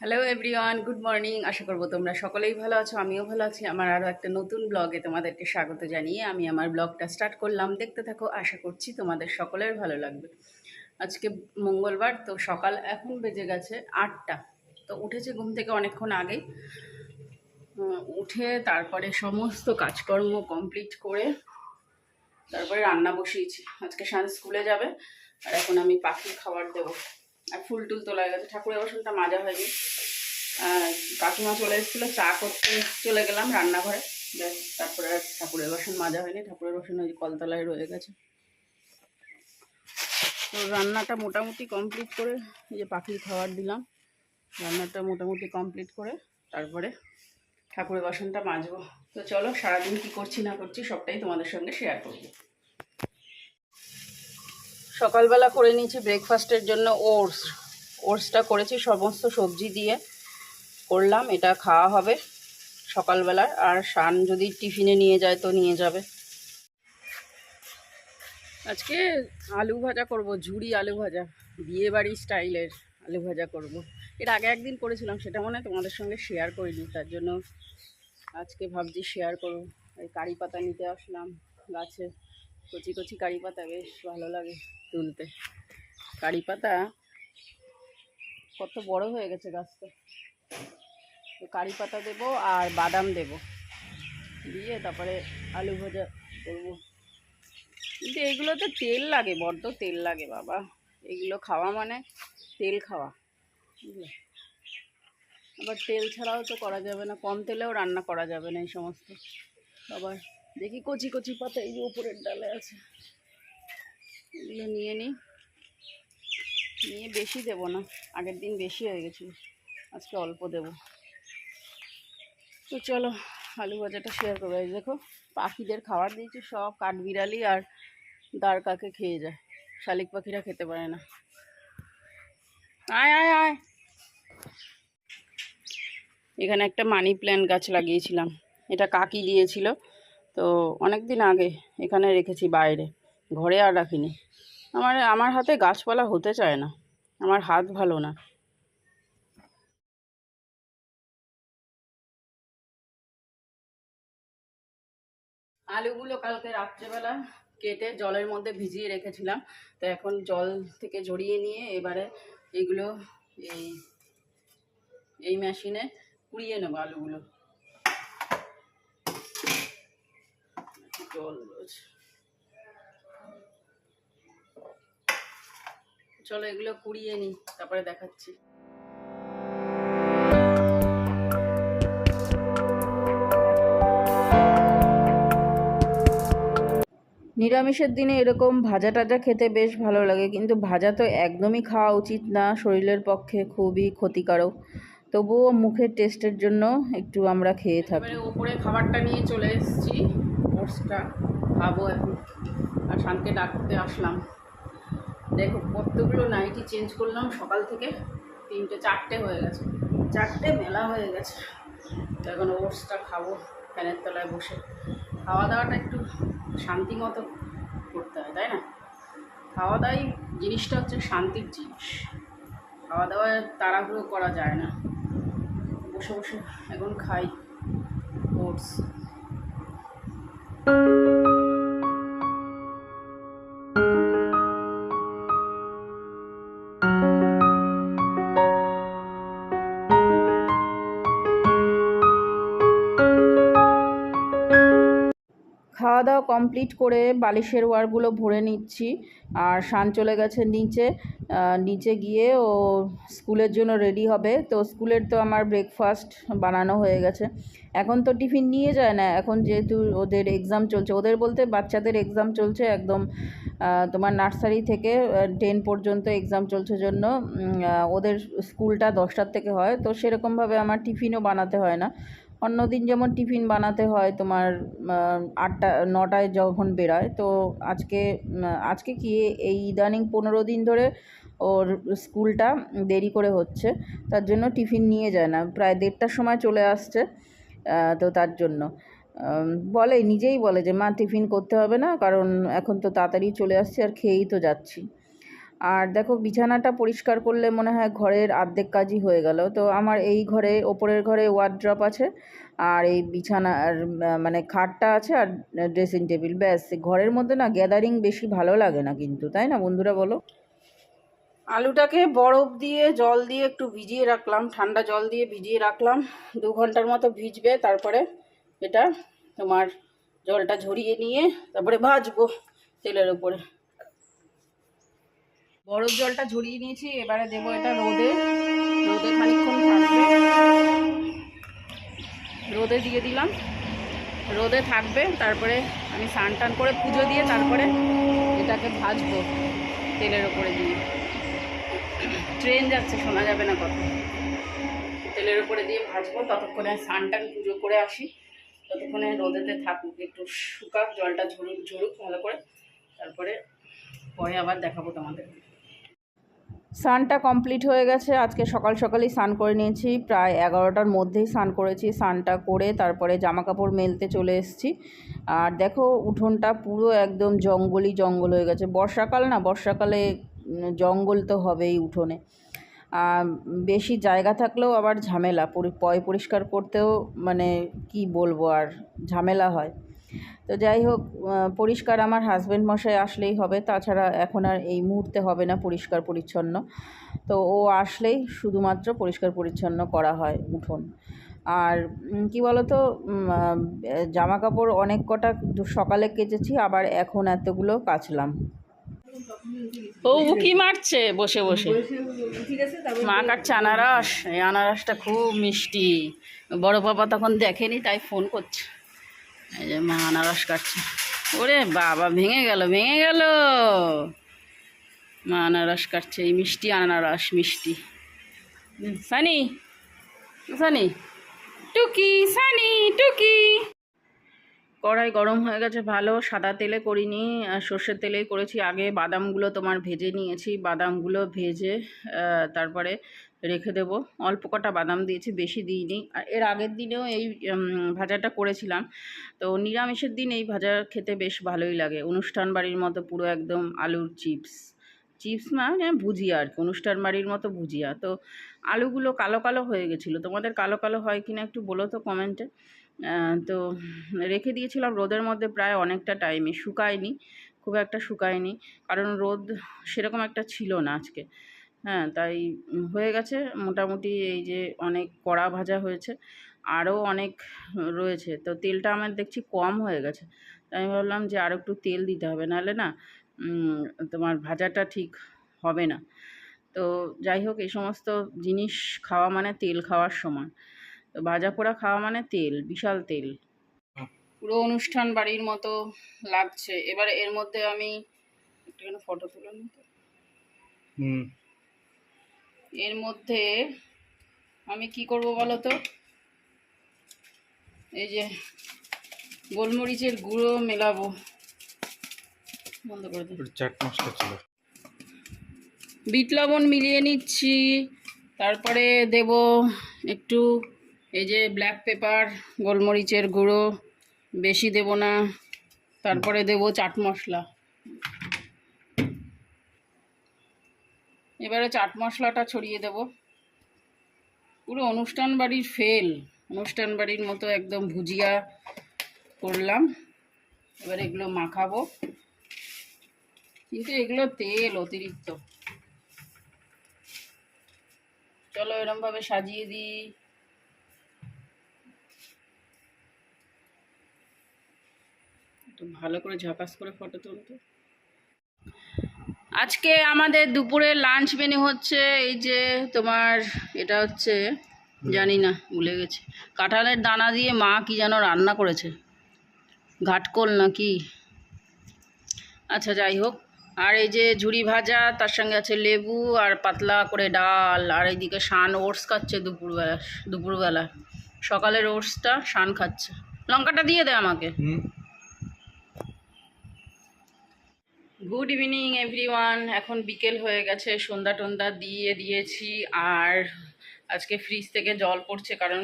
Hello everyone good morning আশা করব তোমরা সকলেই ভালো আছো, আমিও ভালো আছি। আমার আরও একটা নতুন ব্লগে তোমাদেরকে স্বাগত জানিয়ে আমি আমার ব্লগটা স্টার্ট করলাম। দেখতে থাকো, আশা করছি তোমাদের সকলের ভালো লাগবে। আজকে মঙ্গলবার, তো সকাল এখন বেজে গেছে আটটা। তো উঠেছে ঘুম থেকে অনেকক্ষণ আগেই। উঠে তারপরে সমস্ত কাজকর্ম কমপ্লিট করে তারপরে রান্না বসিয়েছি। আজকে সান স্কুলে যাবে, আর এখন আমি পাখির খাবার দেবো। আর ফুল টুল তোলা গেছে। ঠাকুরের বাসনটা মাজা হয়নি কাকিমা চলে এসেছিল, চা করতে চলে গেলাম রান্নাঘরে। ব্যাস, তারপরে আর ঠাকুরের বাসন মাজা হয়নি। ঠাকুরের বাসন ওই কলতলায় রয়ে গেছে। তো রান্নাটা মোটামুটি কমপ্লিট করে এই যে পাখির খাবার দিলাম। রান্নাটা মোটামুটি কমপ্লিট করে তারপরে ঠাকুরের বাসনটা মাজবো। তো চলো, সারাদিন কী করছি না করছি সবটাই তোমাদের সঙ্গে শেয়ার করব। সকালবেলা করে নিয়েছি ব্রেকফাস্টের জন্য ওটস। ওটসটা করেছি সমস্ত সবজি দিয়ে। করলাম, এটা খাওয়া হবে সকালবেলা। আর শান যদি টিফিনে নিয়ে যায় তো নিয়ে যাবে। আজকে আলু ভাজা করব ঝুড়ি আলু ভাজা। বিয়ে বাড়ি স্টাইলের আলু ভাজা করব। এর আগে একদিন করেছিলাম, সেটা মনে তোমাদের সঙ্গে শেয়ার করিনি, তার জন্য আজকে ভাবছি শেয়ার করব। এই কারি পাতা নিতে আসলাম গাছে। কচি কচি কারি পাতা বেশ ভালো লাগে তুলতে। কারি পাতা কত বড় হয়ে গেছে গাছটা। কারি পাতা দেবো আর বাদাম দেব। দিয়ে তারপরে আলু ভাজা করব। কিন্তু এগুলোতে তেল লাগে, বড্ড তেল লাগে বাবা। এগুলো খাওয়া মানে তেল খাওয়া, বুঝলে? আবার তেল ছাড়াও তো করা যাবে না, কম তেলেও রান্না করা যাবে না এই সমস্ত। আবার দেখি কচি কচি পাতা এই যে উপরের ডালে আছে। এগুলো নিয়ে নিই নিয়ে বেশি দেব না, আগের দিন বেশি হয়ে গেছিল, আজকে অল্প দেব। তো চলো, আলু ভাজাটা শেয়ার করব এই দেখো, পাখিদের খাবার দিয়েছি সব কাঠবিড়ালি আর দাঁড় কাকে খেয়ে যায়। শালিক পাখিরা খেতে পারে না। আয় আয় আয়। এখানে একটা মানি প্ল্যান্ট গাছ লাগিয়েছিলাম। এটা কাকি দিয়েছিল। তো অনেক দিন আগে এখানে রেখেছি বাইরে, ঘরে আর রাখিনি। আমার আমার হাতে গাছপালা হতে চায় না, আমার হাত ভালো না। আলুগুলো কালকে রাত্রেবেলা কেটে জলের মধ্যে ভিজিয়ে রেখেছিলাম, তো এখন জল থেকে ঝরিয়ে নিয়ে এবারে এগুলো এই এই মেশিনে কুড়িয়ে নেব আলুগুলো। চলো এগুলো কুড়িয়ে নিই, তারপরে দেখাচ্ছি। নিরামিষের দিনে এরকম ভাজা টাজা খেতে বেশ ভালো লাগে, কিন্তু ভাজা তো একদমই খাওয়া উচিত না, শরীরের পক্ষে খুবই ক্ষতিকারক। তবুও মুখের টেস্টের জন্য একটু আমরা খেয়ে থাকি। উপরে খাবারটা নিয়ে চলে এসেছি। ওটসটা খাব এখন। আর শানকে ডাকতে আসলাম। দেখো, কতগুলো নাইটি চেঞ্জ করলাম সকাল থেকে। তিনটে, চারটে হয়ে গেছে। চারটে মেলা হয়ে গেছে। তো এখন ওটসটা খাব, ফ্যানের তলায় বসে। খাওয়া দাওয়াটা একটু শান্তি মতো করতে হয়, তাই না? খাওয়া দাওয়াই জিনিসটা হচ্ছে শান্তির জিনিস। খাওয়া দাওয়ায় তাড়াহুড়ো করা যায় না। বসে বসে এখন খাই ওটস Música খাওয়া দাওয়া কমপ্লিট করে বালিশের ওয়ারগুলো ভরে নিচ্ছি। আর শান চলে গেছে নিচে। নিচে গিয়ে ও স্কুলের জন্য রেডি হবে। তো স্কুলের তো আমার ব্রেকফাস্ট বানানো হয়ে গেছে। এখন তো টিফিন নিয়ে যায় না। এখন যেহেতু ওদের এক্সাম চলছে। ওদের বলতে বাচ্চাদের এক্সাম চলছে একদম তোমার নার্সারি থেকে টেন পর্যন্ত এক্সাম চলছে জন্য। ওদের স্কুলটা দশটার থেকে হয়। তো সেরকমভাবে আমার টিফিনও বানাতে হয় না। অন্যদিন যেমন টিফিন বানাতে হয় তোমার আটটা, নটায় যখন বেরায়, তো আজকে আজকে কি এই ইদানিং পনেরো দিন ধরে ওর স্কুলটা দেরি করে হচ্ছে, তার জন্য টিফিন নিয়ে যায় না, প্রায় দেড়টার সময় চলে আসছে তো তার জন্য। বলে, নিজেই বলে যে, মা, টিফিন করতে হবে না, কারণ এখন তো তাড়াতাড়ি চলে আসছে আর খেয়েই তো যাচ্ছি। আর দেখো বিছানাটা পরিষ্কার করলে মনে হয় ঘরের অর্ধেক কাজই হয়ে গেল। তো আমার এই ঘরে ওপরের ঘরে ওয়ার্ড্রপ আছে আর এই বিছানার আহ, মানে খাটটা আছে আর ড্রেসিং টেবিল ব্যাস। ঘরের মধ্যে না গ্যাদারিং বেশি ভালো লাগে না কিন্তু তাই না বন্ধুরা বলো? আলুটাকে বরফ দিয়ে জল দিয়ে একটু ভিজিয়ে রাখলাম ঠান্ডা জল দিয়ে ভিজিয়ে রাখলাম। দু ঘণ্টার মতো ভিজবে তারপরে এটা তোমার জলটা ঝরিয়ে নিয়ে তারপরে ভাজবো তেলের উপরে। বরফ জলটা ঝরিয়ে নিয়েছি, এবারে দেবো এটা রোদে। রোদে খানিকক্ষণ থাকবে। রোদে দিয়ে দিলাম। রোদে থাকবে, তারপরে আমি স্নান টান করে পুজো দিয়ে তারপরে এটাকে ভাজবো তেলের ওপরে দিয়ে। ট্রেন যাচ্ছে, শোনা যাবে না কথা তেলের ওপরে দিয়ে ভাজবো, ততক্ষণে স্নানটান পুজো করে আসি। ততক্ষণে রোদেতে থাকুক, একটু শুকাক, জলটা ঝরুক ঝরুক ভালো করে। তারপরে পরে আবার দেখাবো তোমাদের। স্নানটা কমপ্লিট হয়ে গেছে। আজকে সকাল সকালই স্নান করে নিয়েছি। প্রায় এগারোটার মধ্যেই স্নান করেছি, স্নানটা করে তারপরে জামা কাপড় মেলতে চলে এসেছি। আর দেখো, উঠোনটা পুরো একদম জঙ্গলই জঙ্গল হয়ে গেছে। বর্ষাকাল না, বর্ষাকালে জঙ্গল তো হবেই উঠোনে। বেশি জায়গা থাকলেও আবার ঝামেলা। পয় পরিষ্কার করতেও মানে কি বলব আর, ঝামেলা হয়। তো যাই হোক পরিষ্কার আমার হাজব্যান্ড মশাই আসলেই হবে, তাছাড়া এখন আর এই মুহূর্তে হবে না পরিষ্কার পরিচ্ছন্ন। তো ও আসলেই শুধুমাত্র পরিষ্কার পরিচ্ছন্ন করা হয় উঠোন। আর কি বলতো জামা কাপড় অনেক কটা সকালে কেচেছি, আবার এখন এতগুলো কাচলাম। ও উকি মারছে বসে বসে। মা কাটছে আনারস এই আনারসটা খুব মিষ্টি। বড় বাবা তখন দেখেনি, তাই ফোন করছে। এই যে মা আনারস কাটছে। ওরে বাবা, ভেঙে গেল ভেঙে গেল। মা আনারস কাটছে, এই মিষ্টি আনারস, মিষ্টি। সানি সানি, টুকি সানি, টুকি। কড়াই গরম হয়ে গেছে, ভালো। সাদা তেলে করিনি সর্ষের তেলেই করেছি। আগে বাদামগুলো তোমার ভেজে নিয়েছি, বাদামগুলো ভেজে তারপরে রেখে দেব। অল্প কটা বাদাম দিয়েছি, বেশি দিইনি। আর এর আগের দিনেও এই ভাজাটা করেছিলাম। তো নিরামিষের দিন এই ভাজা খেতে বেশ ভালোই লাগে। অনুষ্ঠান বাড়ির মতো পুরো একদম আলুর চিপস। চিপস মানে ভুজিয়া আর কি, অনুষ্ঠান বাড়ির মতো ভুজিয়া। তো আলুগুলো কালো কালো হয়ে গেছিল। তোমাদের কালো কালো হয় কিনা একটু বলো তো কমেন্টে তো রেখে দিয়েছিলাম। রোদের মধ্যে প্রায় অনেকটা টাইমে শুকায়নি, খুব একটা শুকায়নি। কারণ রোদ সেরকম একটা ছিল না আজকে। হ্যাঁ তাই হয়ে গেছে। মোটামুটি এই যে অনেক কড়া ভাজা হয়েছে, আরও অনেক রয়েছে। তো তেলটা আমার দেখছি কম হয়ে গেছে। তাই আমি ভাবলাম যে আরও একটু তেল দিতে হবে, নাহলে না তোমার ভাজাটা ঠিক হবে না। তো যাই হোক, এই সমস্ত জিনিস খাওয়া মানে তেল খাওয়ার সমান তো ভাজা পোড়া খাওয়া মানে তেল, বিশাল তেল। পুরো অনুষ্ঠান বাড়ির মতো লাগছে। এবারে এর মধ্যে আমি একটুখানি ফটো তুলে নিই তো। হুম। এর মধ্যে আমি কি করব বলো তো এই যে গোলমরিচের গুঁড়ো মেলাবো। বন্ধ করে চাট মশলা ছিল। বিট লবণ মিলিয়ে নিচ্ছি। তারপরে দেব একটু এই যে ব্ল্যাক পেপার গোলমরিচের গুঁড়ো। বেশি দেব না। তারপরে দেব চাট মশলা। এবারে চাট মশলাটা ছড়িয়ে দেব। পুরো অনুষ্ঠান বাড়ির ফেল, অনুষ্ঠান বাড়ির মতো একদম ভুজিয়া করলাম। এবার এগুলো মাখাবো। কিন্তু এগুলো তেল অতিরিক্ত। চলো এরম ভাবে সাজিয়ে দিই। একটু ভালো করে ঝাপাস করে ফটো তুলতে। আজকে আমাদের দুপুরে লাঞ্চ মেনু হচ্ছে এই যে তোমার এটা হচ্ছে জানি না ভুলে গেছে। কাঁঠালের দানা দিয়ে মা কি যেন রান্না করেছে? ঘাটকোল নাকি? আচ্ছা যাই হোক। আর এই যে ঝুড়ি ভাজা তার সঙ্গে আছে লেবু আর পাতলা করে ডাল। আর এইদিকে শান ওটস খাচ্ছে দুপুরবেলা দুপুরবেলা। সকালের ওটসটা শান খাচ্ছে। লঙ্কাটা দিয়ে দে আমাকে হুম গুড ইভিনিং এভরিওয়ান এখন বিকেল হয়ে গেছে, সন্ধ্যা টন্দা দিয়ে দিয়েছি, আর আজকে ফ্রিজ থেকে জল পড়ছে, কারণ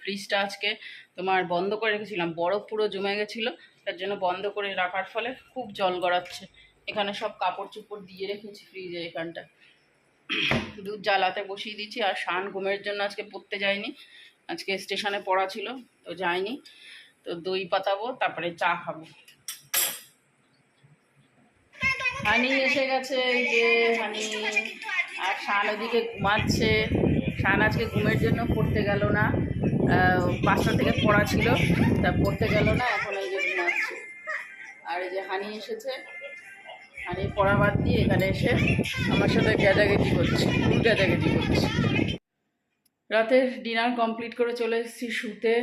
ফ্রিজটা আজকে তোমার বন্ধ করে রেখেছিলাম। বরফ পুরো জমে গেছিল, তার জন্য বন্ধ করে রাখার ফলে খুব জল গড়াচ্ছে। এখানে সব কাপড় চোপড় দিয়ে রেখেছি ফ্রিজে এখানটা। দুধ জ্বালাতে বসিয়ে দিচ্ছি আর শান ঘুমের জন্য আজকে পড়তে যায়নি আজকে স্টেশনে পড়া ছিল, তো যায়নি তো দই পাতাবো, তারপরে চা খাব। হানি এসে গেছে যে হানি আর শান ওদিকে ঘুমাচ্ছে। শান আজকে ঘুমের জন্য পড়তে গেল না। পাঁচটা থেকে পড়া ছিল, তা পড়তে গেল না, এখন এই যে ঘুমাচ্ছে। আর এই যে হানি এসেছে, হানি পড়া বাদ দিয়ে এখানে এসে আমার সাথে গ্যাজাগেজি করছে, ফুল গ্যাজাগেজি করছে। রাতের ডিনার কমপ্লিট করে চলে এসেছি শুতে।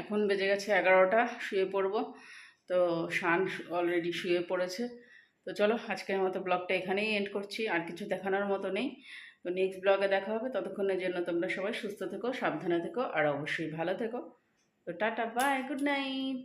এখন বেজে গেছে এগারোটা, শুয়ে পড়ব। তো শান অলরেডি শুয়ে পড়েছে। তো চলো আজকের মতো ব্লগটা এখানেই এন্ড করছি, আর কিছু দেখানোর মতো নেই। তো নেক্সট ব্লগে দেখা হবে, ততক্ষণের জন্য তোমরা সবাই সুস্থ থেকো, সাবধানে থেকো, আর অবশ্যই ভালো থেকো। তো টাটা বাই গুড নাইট